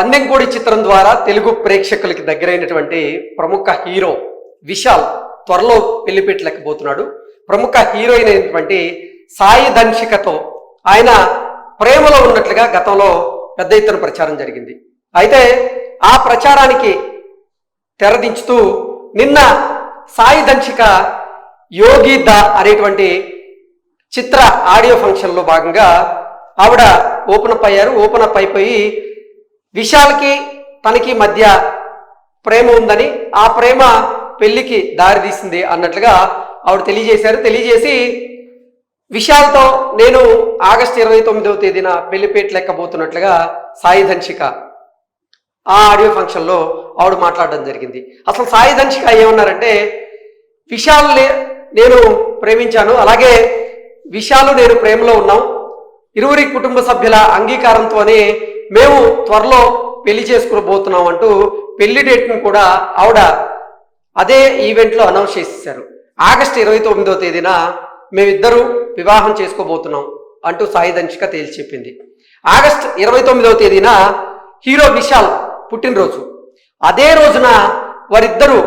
పందెంకోడి చిత్రం ద్వారా తెలుగు ప్రేక్షకులకి దగ్గరైనటువంటి ప్రముఖ హీరో విశాల్ త్వరలో పెళ్ళిపెట్టలేకపోతున్నాడు ప్రముఖ హీరోయిన్ అయినటువంటి సాయి ధన్షికతో ఆయన ప్రేమలో ఉన్నట్లుగా గతంలో పెద్ద ఎత్తున ప్రచారం జరిగింది. అయితే ఆ ప్రచారానికి తెరదించుతూ నిన్న సాయి దంశిక యోగి ద అనేటువంటి చిత్ర ఆడియో ఫంక్షన్లో భాగంగా ఆవిడ ఓపెన్ అప్ అయ్యారు. ఓపెన్ అప్ అయిపోయి విశాల్కి తనకి మధ్య ప్రేమ ఉందని ఆ ప్రేమ పెళ్ళికి దారితీసింది అన్నట్లుగా ఆవిడ తెలియజేశారు. తెలియజేసి విశాల్తో నేను ఆగస్టు ఇరవై తొమ్మిదవ తేదీన పెళ్ళిపేట లెక్కబోతున్నట్లుగా సాయి ధన్షిక ఆ ఆడియో ఫంక్షన్లో ఆవిడ మాట్లాడడం జరిగింది. అసలు సాయి ధన్షిక ఏమన్నారంటే విశాల్ నేను ప్రేమించాను అలాగే విశాలు నేను ప్రేమలో ఉన్నాం. ఇరువురి కుటుంబ సభ్యుల అంగీకారంతోనే మేము త్వరలో పెళ్ళి చేసుకోబోతున్నాం అంటూ పెళ్ళి డేట్ను కూడా ఆవిడ అదే ఈవెంట్లో అనౌన్స్ చేసేసారు ఆగస్టు ఇరవై తొమ్మిదో తేదీన మేమిద్దరూ వివాహం చేసుకోబోతున్నాం అంటూ సాయి దంశిక తేల్చి చెప్పింది. ఆగస్ట్ ఇరవై తొమ్మిదవ తేదీన హీరో విశాల్ పుట్టినరోజు. అదే రోజున వారిద్దరూ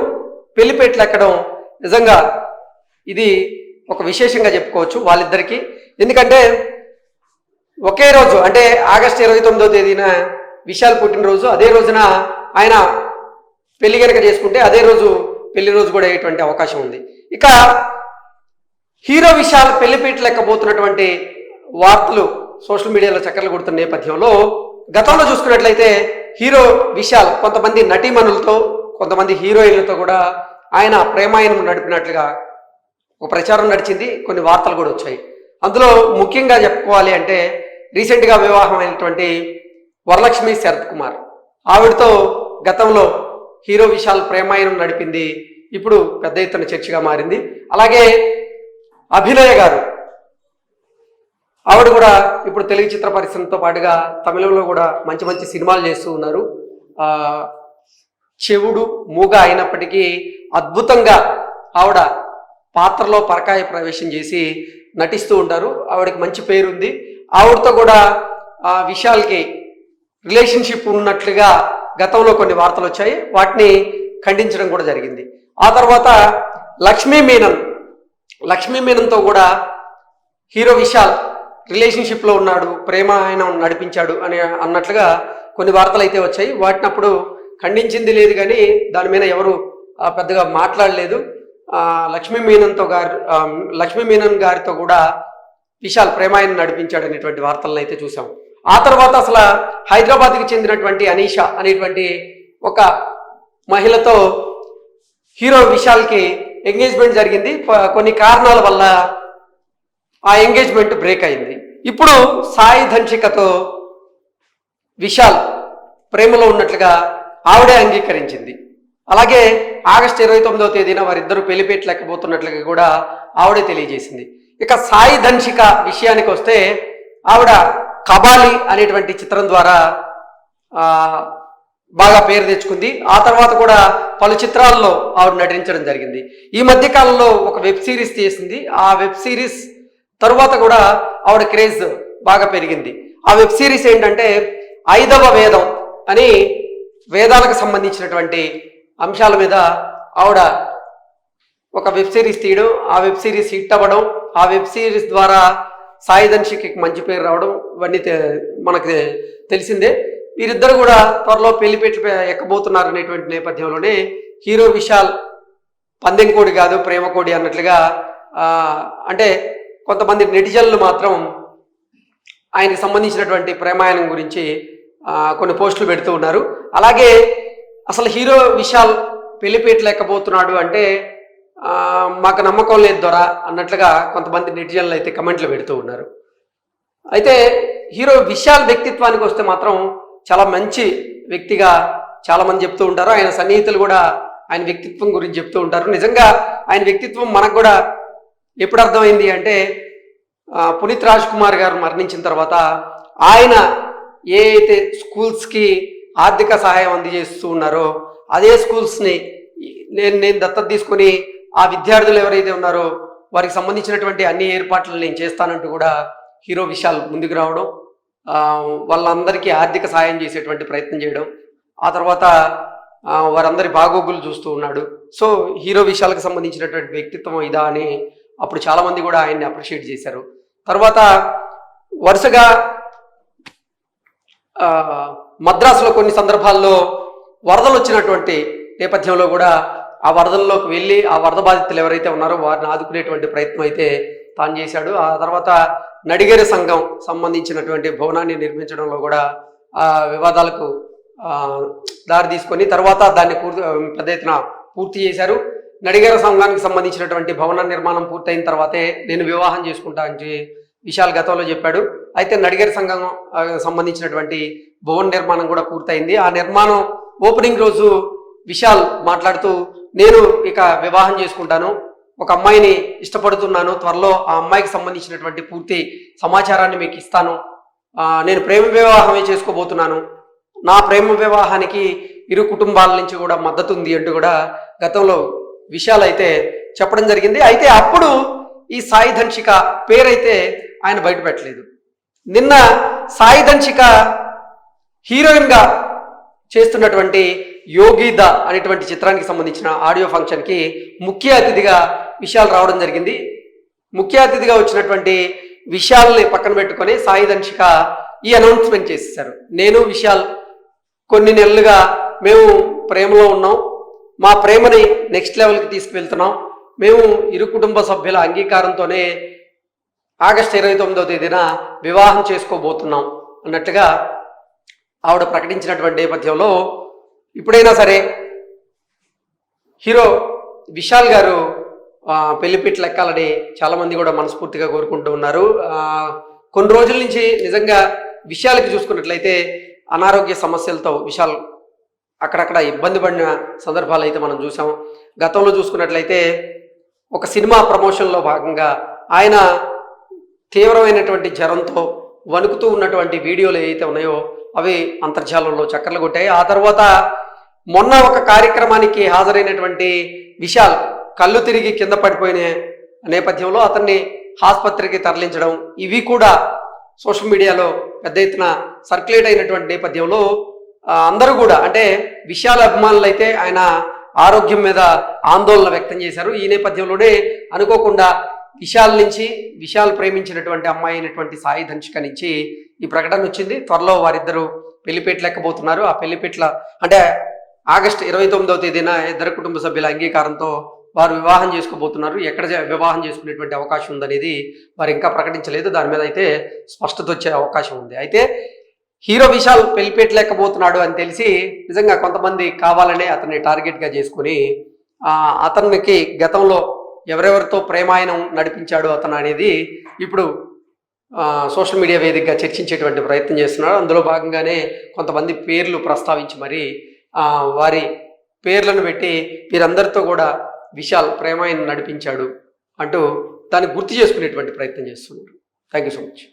పెళ్ళిపేటలు ఎక్కడం నిజంగా ఇది ఒక విశేషంగా చెప్పుకోవచ్చు వాళ్ళిద్దరికీ. ఎందుకంటే ఒకే రోజు అంటే ఆగస్ట్ ఇరవై తొమ్మిదో తేదీన విశాల్ పుట్టినరోజు అదే రోజున ఆయన పెళ్ళి కనుక చేసుకుంటే అదే రోజు పెళ్ళి రోజు కూడా అయ్యేటువంటి అవకాశం ఉంది. ఇక హీరో విశాల్ పెళ్ళిపీట లెక్కపోతున్నటువంటి వార్తలు సోషల్ మీడియాలో చక్కర్లు కొడుతున్న నేపథ్యంలో గతంలో చూసుకున్నట్లయితే హీరో విశాల్ కొంతమంది నటీమణులతో కొంతమంది హీరోయిన్లతో కూడా ఆయన ప్రేమాయణం నడిపినట్లుగా ఒక ప్రచారం నడిచింది కొన్ని వార్తలు కూడా వచ్చాయి. అందులో ముఖ్యంగా చెప్పుకోవాలి అంటే రీసెంట్గా వివాహం అయినటువంటి వరలక్ష్మి శరత్ కుమార్. ఆవిడతో గతంలో హీరో విశాల్ ప్రేమాయణం నడిపింది. ఇప్పుడు పెద్ద ఎత్తున చర్చగా మారింది. అలాగే అభినయ గారు. ఆవిడ కూడా ఇప్పుడు తెలుగు చిత్ర పరిశ్రమతో పాటుగా తమిళంలో కూడా మంచి మంచి సినిమాలు చేస్తూ ఉన్నారు. చెవుడు మూగ అయినప్పటికీ అద్భుతంగా ఆవిడ పాత్రలో పరకాయ ప్రవేశం చేసి నటిస్తూ ఉంటారు. ఆవిడకి మంచి పేరుంది. ఆవిడతో కూడా ఆ విశాల్కి రిలేషన్షిప్ ఉన్నట్లుగా గతంలో కొన్ని వార్తలు వచ్చాయి. వాటిని ఖండించడం కూడా జరిగింది. ఆ తర్వాత లక్ష్మీ మీనన్ లక్ష్మీ మీనన్తో కూడా హీరో విశాల్ రిలేషన్షిప్లో ఉన్నాడు ప్రేమ ఆయన నడిపించాడు అని అన్నట్లుగా కొన్ని వార్తలు అయితే వచ్చాయి. వాటినప్పుడు ఖండించింది లేదు కానీ దాని మీద ఎవరు పెద్దగా మాట్లాడలేదు. లక్ష్మీ మీనన్తో గారు లక్ష్మీ మీనన్ గారితో కూడా విశాల్ ప్రేమాయణ నడిపించాడు అనేటువంటి వార్తలను అయితే చూసాం ఆ తర్వాత అసలు హైదరాబాద్కి చెందినటువంటి అనీషా అనేటువంటి ఒక మహిళతో హీరో విశాల్కి ఎంగేజ్మెంట్ జరిగింది. కొన్ని కారణాల వల్ల ఆ ఎంగేజ్మెంట్ బ్రేక్ అయింది. ఇప్పుడు సాయి ధన్షికతో విశాల్ ప్రేమలో ఉన్నట్లుగా ఆవిడే అంగీకరించింది. అలాగే ఆగస్టు ఇరవై తొమ్మిదవ తేదీన వారిద్దరూ పెళ్ళిపేట లేకపోతున్నట్లుగా కూడా ఆవిడే తెలియజేసింది. ఇక సాయి ధన్షిక విషయానికి వస్తే ఆవిడ కబాలి అనేటువంటి చిత్రం ద్వారా బాగా పేరు తెచ్చుకుంది. ఆ తర్వాత కూడా పలు చిత్రాల్లో ఆవిడ నటించడం జరిగింది. ఈ మధ్య కాలంలో ఒక వెబ్ సిరీస్ చేసింది. ఆ వెబ్ సిరీస్ తరువాత కూడా ఆవిడ క్రేజ్ బాగా పెరిగింది. ఆ వెబ్ సిరీస్ ఏంటంటే ఐదవ వేదం అని వేదాలకు సంబంధించినటువంటి అంశాల మీద ఆవిడ ఒక వెబ్ సిరీస్ తీయడం ఆ వెబ్ సిరీస్ హిట్ అవ్వడం ఆ వెబ్ సిరీస్ ద్వారా సాయి ధన్షికి మంచి పేరు రావడం ఇవన్నీ మనకి మనకు తెలిసిందే. వీరిద్దరు కూడా త్వరలో పెళ్ళిపెట్లు ఎక్కబోతున్నారు అనేటువంటి నేపథ్యంలోనే హీరో విశాల్ పందెం కోడి కాదు ప్రేమ కోడి అన్నట్లుగా అంటే కొంతమంది నెటిజన్లు మాత్రం ఆయనకి సంబంధించినటువంటి ప్రేమాయణం గురించి కొన్ని పోస్టులు పెడుతూ ఉన్నారు. అలాగే అసలు హీరో విశాల్ పెళ్ళిపేట లేకపోతున్నాడు అంటే మాకు నమ్మకం లేదు దొర అన్నట్లుగా కొంతమంది నెటిజన్లు అయితే కమెంట్లు పెడుతూ ఉన్నారు. అయితే హీరో విశాల్ వ్యక్తిత్వానికి వస్తే మాత్రం చాలా మంచి వ్యక్తిగా చాలామంది చెప్తూ ఉంటారు. ఆయన సన్నిహితులు కూడా ఆయన వ్యక్తిత్వం గురించి చెప్తూ ఉంటారు. నిజంగా ఆయన వ్యక్తిత్వం మనకు కూడా ఎప్పుడు అర్థమైంది అంటే పునీత్ రాజ్ కుమార్ గారు మరణించిన తర్వాత ఆయన ఏ అయితే స్కూల్స్కి ఆర్థిక సహాయం అందజేస్తూ ఉన్నారో అదే స్కూల్స్ని నేను నేను దత్తత తీసుకొని ఆ విద్యార్థులు ఎవరైతే ఉన్నారో వారికి సంబంధించినటువంటి అన్ని ఏర్పాట్లు నేను చేస్తానంటూ కూడా హీరో విశాల్ ముందుకు రావడం వాళ్ళందరికీ ఆర్థిక సాయం చేసేటువంటి ప్రయత్నం చేయడం ఆ తర్వాత వారందరి బాగోగులు చూస్తూ ఉన్నాడు. సో హీరో విషయాలకు సంబంధించినటువంటి వ్యక్తిత్వం ఇదా అని అప్పుడు చాలామంది కూడా ఆయన్ని అప్రిషియేట్ చేశారు. తర్వాత వరుసగా మద్రాసులో కొన్ని సందర్భాల్లో వరదలు వచ్చినటువంటి నేపథ్యంలో కూడా ఆ వరదల్లోకి వెళ్ళి ఆ వరద బాధితులు ఎవరైతే ఉన్నారో వారిని ఆదుకునేటువంటి ప్రయత్నం అయితే తాను చేశాడు. ఆ తర్వాత నడిగేరు సంఘం సంబంధించినటువంటి భవనాన్ని నిర్మించడంలో కూడా ఆ వివాదాలకు దారి తీసుకొని తర్వాత దాన్ని పూర్తి పెద్ద ఎత్తున పూర్తి చేశారు. నడిగేర సంఘానికి సంబంధించినటువంటి భవన నిర్మాణం పూర్తయిన తర్వాతే నేను వివాహం చేసుకుంటా అని విశాల్ గతంలో చెప్పాడు. అయితే నడిగేర సంఘం సంబంధించినటువంటి భవన నిర్మాణం కూడా పూర్తయింది. ఆ నిర్మాణం ఓపెనింగ్ రోజు విశాల్ మాట్లాడుతూ నేను ఇక వివాహం చేసుకుంటాను. ఒక అమ్మాయిని ఇష్టపడుతున్నాను. త్వరలో ఆ అమ్మాయికి సంబంధించినటువంటి పూర్తి సమాచారాన్ని మీకు ఇస్తాను. నేను ప్రేమ వివాహమే చేసుకోబోతున్నాను. నా ప్రేమ వివాహానికి ఇరు కుటుంబాల నుంచి కూడా మద్దతు ఉంది అంటూ కూడా గతంలో విషయాలు అయితే చెప్పడం జరిగింది. అయితే అప్పుడు ఈ సాయి ధన్షిక పేరైతే ఆయన బయటపెట్టలేదు. నిన్న సాయి ధన్షిక హీరోయిన్గా చేస్తున్నటువంటి యోగిద అనేటువంటి చిత్రానికి సంబంధించిన ఆడియో ఫంక్షన్కి ముఖ్య అతిథిగా విశాల్ రావడం జరిగింది. ముఖ్య అతిథిగా వచ్చినటువంటి విశాల్ని పక్కన పెట్టుకొని సాయి ధన్షిక ఈ అనౌన్స్మెంట్ చేసేసారు నేను విశాల్ కొన్ని నెలలుగా మేము ప్రేమలో ఉన్నాం. మా ప్రేమని నెక్స్ట్ లెవెల్కి తీసుకువెళ్తున్నాం. మేము ఇరు కుటుంబ సభ్యుల అంగీకారంతోనే ఆగస్టు ఇరవై తొమ్మిదవ తేదీన వివాహం చేసుకోబోతున్నాం అన్నట్టుగా ఆవిడ ప్రకటించినటువంటి నేపథ్యంలో ఇప్పుడైనా సరే హీరో విశాల్ గారు ఆ, ఎక్కాలని చాలామంది కూడా మనస్ఫూర్తిగా కోరుకుంటూ ఉన్నారు. కొన్ని రోజుల నుంచి నిజంగా విషయాలకి చూసుకున్నట్లయితే అనారోగ్య సమస్యలతో విశాల్ అక్కడక్కడ ఇబ్బంది పడిన సందర్భాలు అయితే మనం చూసాం. గతంలో చూసుకున్నట్లయితే ఒక సినిమా ప్రమోషన్లో భాగంగా ఆయన తీవ్రమైనటువంటి జ్వరంతో వణుకుతూ ఉన్నటువంటి వీడియోలు ఏవైతే ఉన్నాయో అవి అంతర్జాలంలో చక్కర్లు కొట్టాయి. ఆ తర్వాత మొన్న ఒక కార్యక్రమానికి హాజరైనటువంటి విశాల్ కళ్ళు తిరిగి కింద పడిపోయిన నేపథ్యంలో అతన్ని ఆసుపత్రికి తరలించడం ఇవి కూడా సోషల్ మీడియాలో పెద్ద ఎత్తున సర్క్యులేట్ అయినటువంటి నేపథ్యంలో అందరూ కూడా అంటే విశాల అభిమానులు అయితే ఆయన ఆరోగ్యం మీద ఆందోళన వ్యక్తం చేశారు. ఈ నేపథ్యంలోనే అనుకోకుండా విశాల్ నుంచి విశాల్ ప్రేమించినటువంటి అమ్మాయి అయినటువంటి సాయి ధన్షిక నుంచి ఈ ప్రకటన వచ్చింది. త్వరలో వారిద్దరూ పెళ్ళిపేట ఎక్కబోతున్నారు ఆ పెళ్ళిపేట్ల అంటే ఆగస్టు ఇరవై తొమ్మిదవ తేదీన ఇద్దరు కుటుంబ సభ్యుల అంగీకారంతో వారు వివాహం చేసుకోబోతున్నారు ఎక్కడ వివాహం చేసుకునేటువంటి అవకాశం ఉందనేది వారు ఇంకా ప్రకటించలేదు. దాని మీద అయితే స్పష్టత వచ్చే అవకాశం ఉంది. అయితే హీరో విశాల్ పెళ్ళిపెట్టలేకపోతున్నాడు అని తెలిసి నిజంగా కొంతమంది కావాలనే అతన్ని టార్గెట్గా చేసుకుని అతనికి గతంలో ఎవరెవరితో ప్రేమాయణం నడిపించాడు అతను అనేది ఇప్పుడు సోషల్ మీడియా వేదికగా చర్చించేటువంటి ప్రయత్నం చేస్తున్నాడు. అందులో భాగంగానే కొంతమంది పేర్లు ప్రస్తావించి మరి వారి పేర్లను పెట్టి వీరందరితో కూడా విశాల్ ప్రేమాయణ నడిపించాడు అంటూ దాన్ని గుర్తు చేసుకునేటువంటి ప్రయత్నం చేస్తున్నారు. Thank you so much